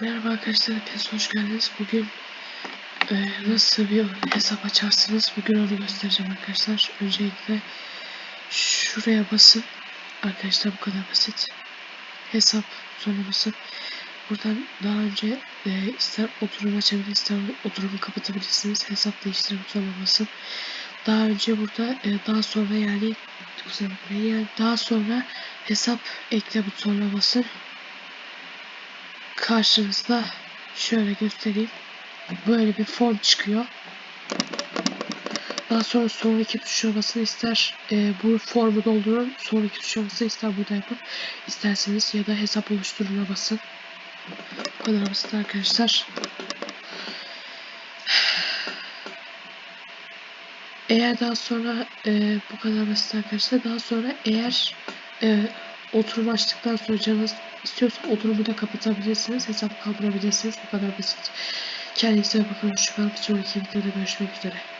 Merhaba arkadaşlar, hepiniz hoş geldiniz. Bugün e, nasıl bir hesap açarsınız? Bugün onu göstereceğim arkadaşlar. Öncelikle şuraya basın. Arkadaşlar bu kadar basit. Hesap sonra basın. Buradan daha önce e, ister oturum açabilir, ister oturumu kapatabilirsiniz. Hesap değiştir butonuna basın. Daha önce burada e, daha sonra yani kusura yani daha sonra hesap ekle butonuna basın karşınızda şöyle göstereyim. Böyle bir form çıkıyor. Daha sonra sonraki tuşa basın ister e, bu formu doldurun. Sonraki tuşa basın ister burada yapın. İsterseniz ya da hesap oluşturuna basın. Bu kadar basit arkadaşlar. Eğer daha sonra e, bu kadar basit arkadaşlar. Daha sonra eğer e, oturum açtıktan sonra canınız istiyorsa oturumu da kapatabilirsiniz. Hesap kaldırabilirsiniz. Bu kadar basit. Kendinize bakın. An bir sonraki videoda görüşmek üzere.